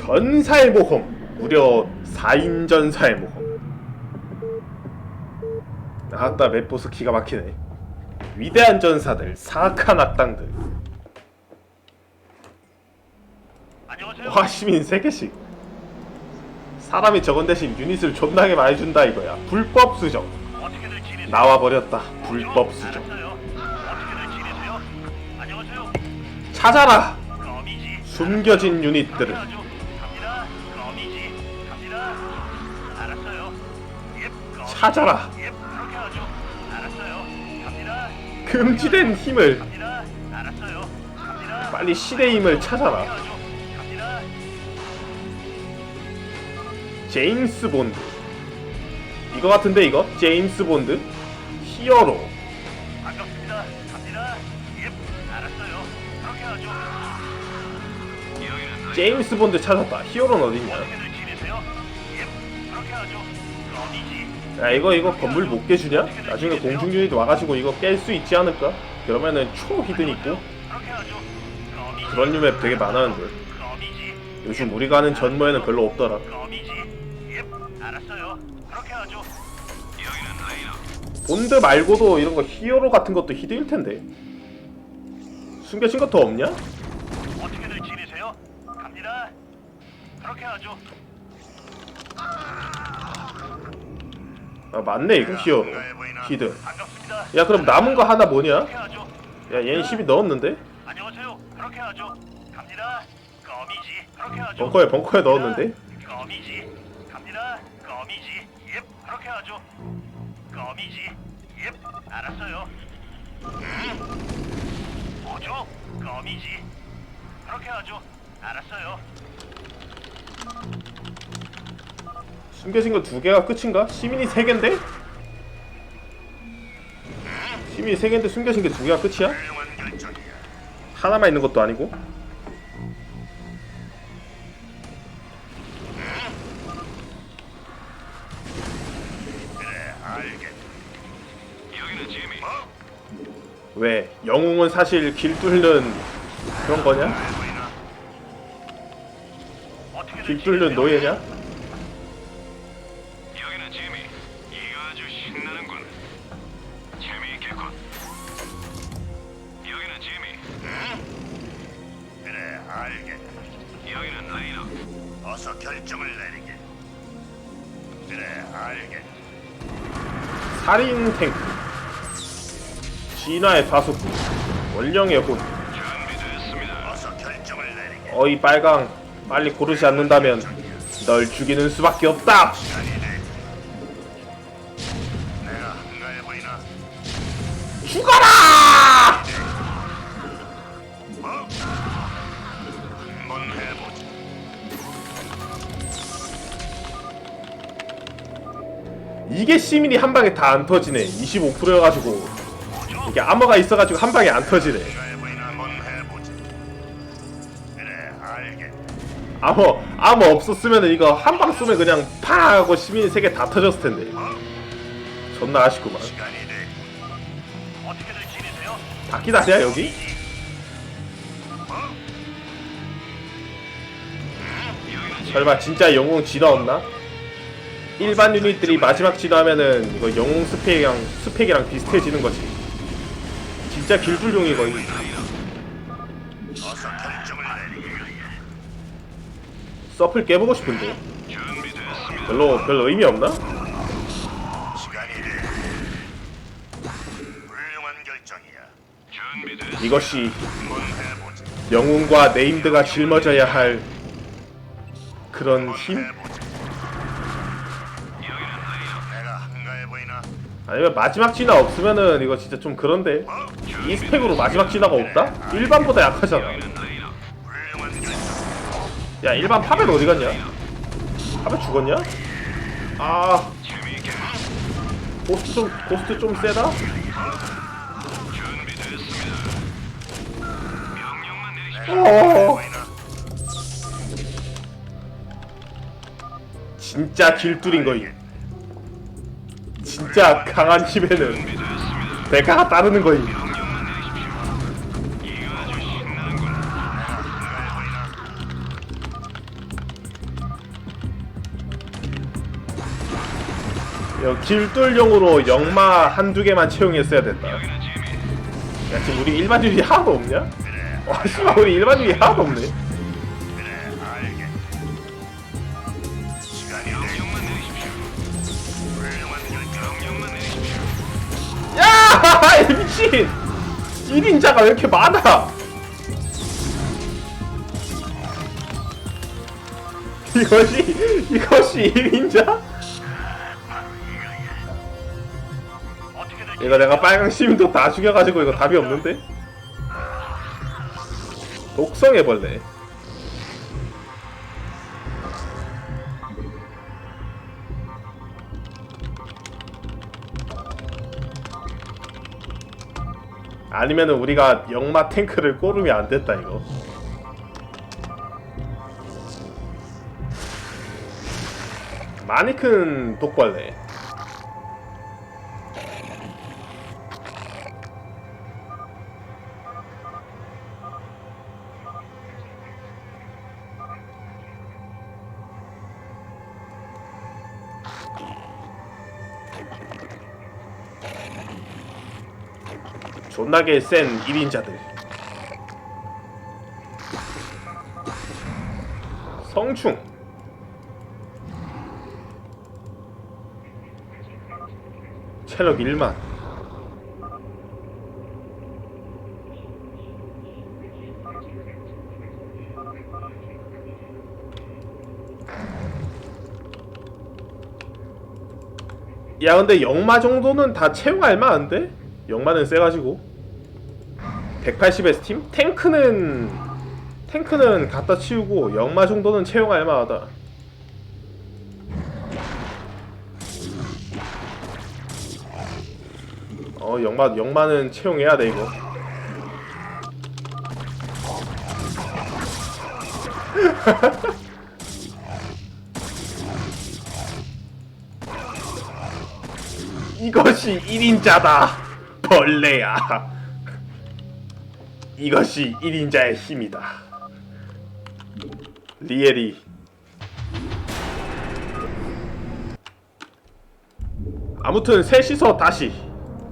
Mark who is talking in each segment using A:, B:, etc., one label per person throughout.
A: 전사의 모험 무려 4인 전사의 모험. 아따 맵보스 기가 막히네. 위대한 전사들 사악한 악당들. 와 시민 3개씩. 사람이 적은 대신 유닛을 존나게 많이 준다 이거야. 불법 수정? 나와버렸다. 불법 수정. 찾아라. 숨겨진 유닛들을 찾아라
B: 예. 그렇게 하죠. 알았어요. 갑니다.
A: 금지된 힘을
B: 갑니다. 알았어요. 갑니다.
A: 빨리 신의 힘을
B: 그렇게
A: 찾아라
B: 하죠. 갑니다.
A: 제임스 본드 이거 같은데 이거? 제임스 본드 히어로
B: 반갑습니다. 갑니다. 예. 알았어요. 그렇게 하죠. 여기는
A: 제임스 본드 찾았다 히어로는 어딨냐
B: 어떻게들 지내세요? 예. 그렇게 하죠. 거미지.
A: 야 이거 이거 건물 못 깨주냐? 나중에 공중 유닛 와가지고 이거 깰 수 있지 않을까? 그러면은 초 히든 있고. 그런 유맵 되게 많았는데. 요즘 우리가 하는 전모에는 별로 없더라. 본드 말고도 이런 거 히어로 같은 것도 히든일 텐데 숨겨진 거더 없냐?
B: 어떻게들 지내세요? 갑니다. 그렇게 하죠.
A: 아 맞네 이거 히든
B: 반갑습니다.
A: 야 그럼 남은 거 하나 뭐냐? 야 얘는 10이 넣었는데?
B: 안녕하세요. 그렇게 하죠. 갑니다. 거미지. 그렇게 하죠.
A: 벙커에 벙커에 넣었는데?
B: 거미지. 갑니다. 거미지. 예. 그렇게 하죠. 거미지. 예. 알았어요. 음. 뭐죠? 거미지. 그렇게 하죠. 알았어요.
A: 숨겨진 거 두 개가 끝인가? 시민이 세 개인데? 시민이 세 개인데 숨겨진 게 두 개가 끝이야? 하나만 있는 것도 아니고? 왜? 영웅은 사실 길 뚫는 그런 거냐? 길 뚫는 노예냐?
B: 알겠. 여기는 레이너. 어서 결정을 내리게. 그래, 알겠.
A: 살인 탱크 진화의 파수꾼 원령의 혼
B: 준비됐습니다. 어서 결정을 내리게.
A: 어이 빨강 빨리 고르지 않는다면 널 죽이는 수밖에 없다
B: 한번.
A: 이게 시민이 한 방에 다 안 터지네 25%여가지고 이게 암호가 있어가지고 한 방에 안 터지네
B: 한번. 그래, 알겠.
A: 암호 암호 없었으면 이거 한 방 쏘면 그냥 파 하고 시민이 세개 다 터졌을 텐데 존나 아쉽구만
B: 시간이 돼. 어떻게들 지내세요?
A: 바퀴다리야 여기? 설마 진짜 영웅 진화 없나? 일반 유닛들이 마지막 진화하면은 이거 영웅 스펙이랑 스펙이랑 비슷해지는 거지. 진짜 길줄용이 거의. 서플 깨보고 싶은데. 별로 별 의미 없나? 이것이. 영웅과 네임드가 짊어져야 할 그런 힘? 아니면 마지막 진화 없으면은 이거 진짜 좀 그런데
B: 뭐?
A: 이 스펙으로 마지막 진화가 없다? 일반보다 약하잖아. 야 일반 파벨 어디 갔냐? 파벨 죽었냐? 아. 고스트 좀 고스트 좀 세다? 어 진짜 길들인 거 이게. 진짜 강한 힘에는 대가가 따르는 거임. 길돌용으로 역마 한두 개만 채용했어야 됐다. 야, 지금 우리 일반주의 하나도 없냐? 와, 씨발, 우리 일반주의 하나도 없네. 1인자가 왜 이렇게 많아? 이것이 이것이 1인자?
B: 어떻게 될지
A: 이거 내가 빨강 시민도 다 죽여가지고 이거 답이 없는데? 독성해벌레 아니면은 우리가 영마 탱크를 꼬르면 안 됐다 이거. 많이 큰 독벌레 존나게 센 1인자들. 성충. 체력 1만. 야 근데 영마 정도는 다 채용할 만한데? 영마는 세가지고 180의 스팀? 탱크는 탱크는 갖다 치우고 영마 정도는 채용할 만하다. 어 영마 영마는 채용해야 돼 이거. 이것이 1인자다 벌레야 이것이 1인자의 힘이다 리엘이 아무튼 셋이서 다시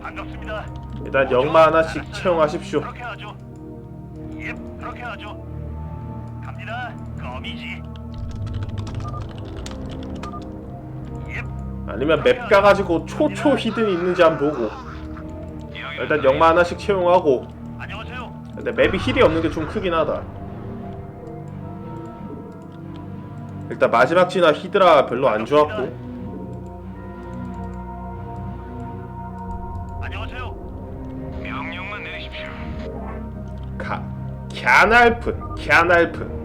B: 반갑습니다.
A: 일단 영마 하나씩 채용하십시오
B: 그렇게 하죠. 예, 그렇게 하죠. 갑니다. 거미지. 예.
A: 아니면 맵 가가지고 초초 히든 있는지 한번 보고 일단 영마 하나씩 채용하고. 근데 맵이 힐이 없는 게 좀 크긴 하다 일단 마지막 진화 히드라 별로 안 좋았고
B: 안녕하세요. 명령만 내리십시오.
A: 가, 갸날픈, 갸날픈.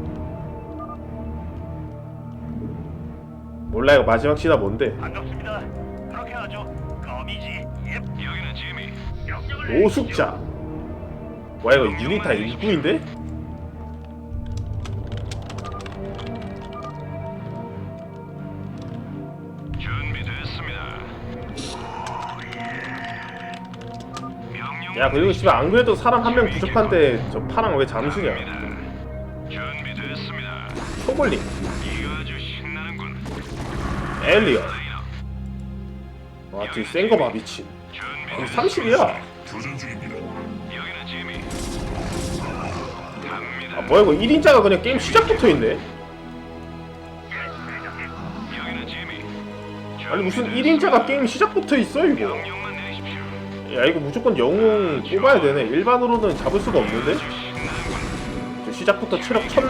A: 몰라 이거 마지막 시나 뭔데?
B: 반갑습니다. 그렇게 하죠. 거미지. 예. 여기는 지미. 명령을
A: 노숙자. 뭐야 이거 유닛 다 일꾼인데? 야 그리고 집에 안 그래도 사람 한 명 부족한데 저 파랑 왜 잠수냐? 엘리언.
B: 라이너.
A: 와 뒤에 센거 봐 미친.
B: 준비.
A: 30이야. 아 뭐야 이거 1인자가 그냥 게임 시작부터 있네? 아니 무슨 1인자가 게임 시작부터 있어 이거? 야 이거 무조건 영웅 뽑아야 되네. 일반으로는 잡을 수가 없는데? 저 시작부터 체력 천,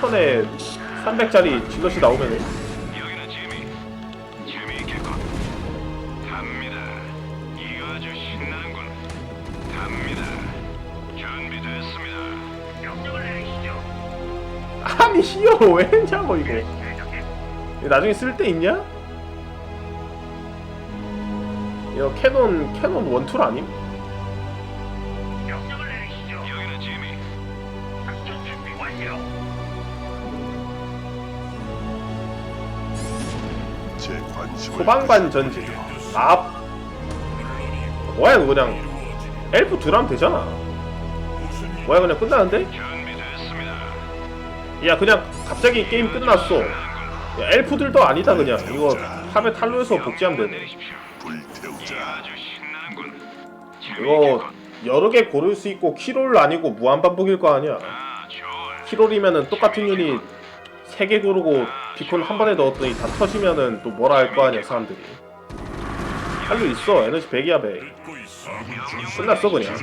A: 천에 300짜리 질럿이 나오면은 왜 했냐고 이거 나중에 쓸 때 있냐? 이거 캐논 캐논 원툴 아님? 소방관 전지 아 뭐야 이거 그냥 엘프 드라면 되잖아 뭐야 그냥 끝나는데? 야 그냥 갑자기 게임 끝났어 야, 엘프들도 아니다 그냥 이거 탑에 탈로에서 복제하면 되네. 이거 여러 개 고를 수 있고 키롤 아니고 무한 반복일 거 아니야. 키롤이면은 똑같은 유닛 3개 고르고 비콘 한 번에 넣었더니 다 터지면은 또 뭐라 할 거 아니야 사람들이 할로 있어 에너지 100이야 100 끝났어 그냥.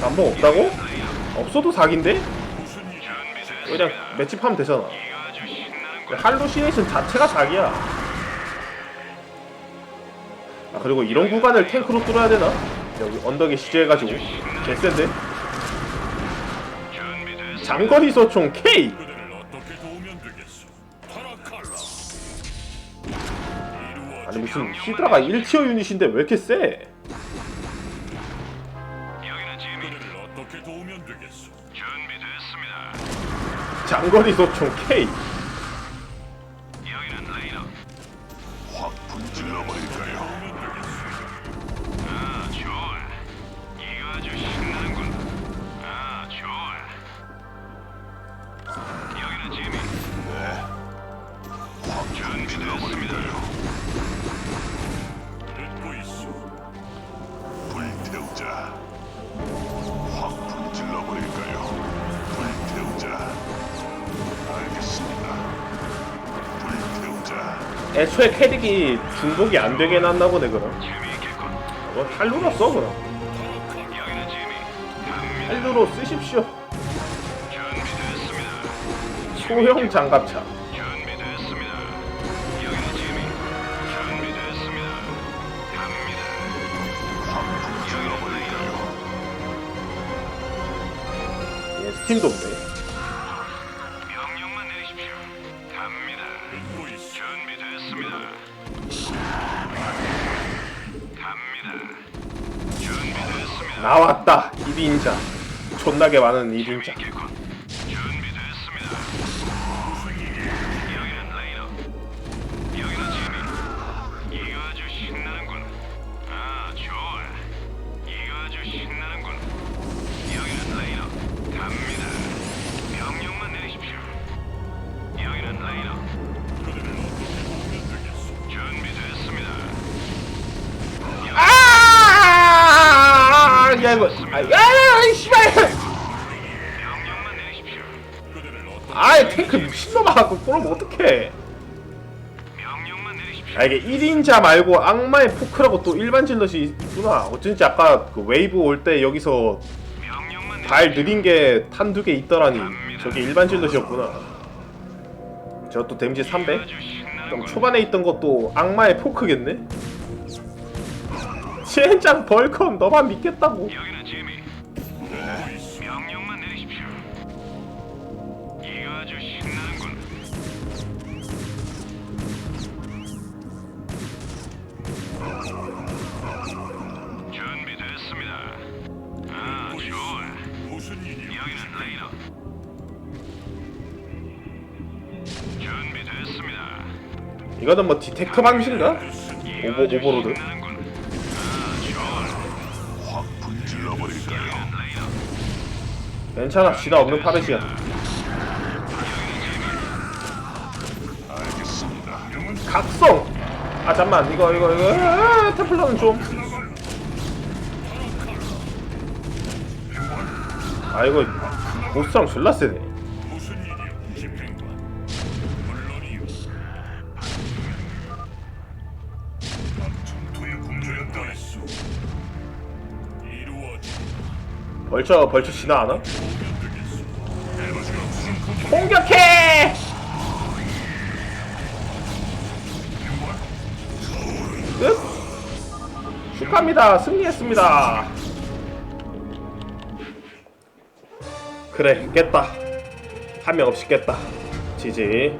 A: 남봉 없다고? 없어도 사기인데? 그냥 매집하면 되잖아
B: 이거 아주 신나는군.
A: 할로 시네이션 자체가 사기야 아 그리고 이런 구간을 탱크로 뚫어야 되나? 여기 언덕에 시제해가지고 개센데? 장거리 소총 K! 아니 무슨 히드라가 1티어 유닛인데 왜 이렇게 세?
C: 어떻게 도우면 되겠소?
B: 준비됐습니다.
A: 장거리 소총 K! 애초에 캐릭이 중복이 안 되게 해놨나 보네 그럼. 뭐 할로로 써 그럼. 할로로 쓰십시오. 소형 장갑차
B: 준비됐습니다.
A: 1인자. 존나게 많은 1인자
B: 아이
A: 탱크 미친놈아 갖고 그럼 어떡해. 아 이게 1인자 말고 악마의 포크라고 또 일반 질럿이 있구나 어쩐지 아까 그 웨이브 올 때 여기서 발 느린 게 탄 두 개 있더라니 저게 일반 질럿이었구나 저것도 데미지 300?
B: 아주
A: 그럼. 초반에 있던 것도 악마의 포크겠네? 젠장 벌컨 너만 믿겠다고
B: 이거 아주 신나는군. 준비됐습니다. 아, 좋아.
C: 무슨 일이오?
B: 여기는 레이너. 준비됐습니다.
A: 이거는 뭐 디텍터 방식인가? 오버, 오버로드?
B: 아.
D: 확 버릴까요?
A: 괜찮아 지나 없는 파벳이야
D: 알겠습니다.
A: 각성! 아 잠만 이거 이거 이거 아, 템플러는 좀 아 이거 보스랑 졸라 세네
C: 무슨 일이오? 집행관. 물론이
A: 축하합니다. 승리했습니다. 그래 깼다. 한 명 없이 깼다. 지지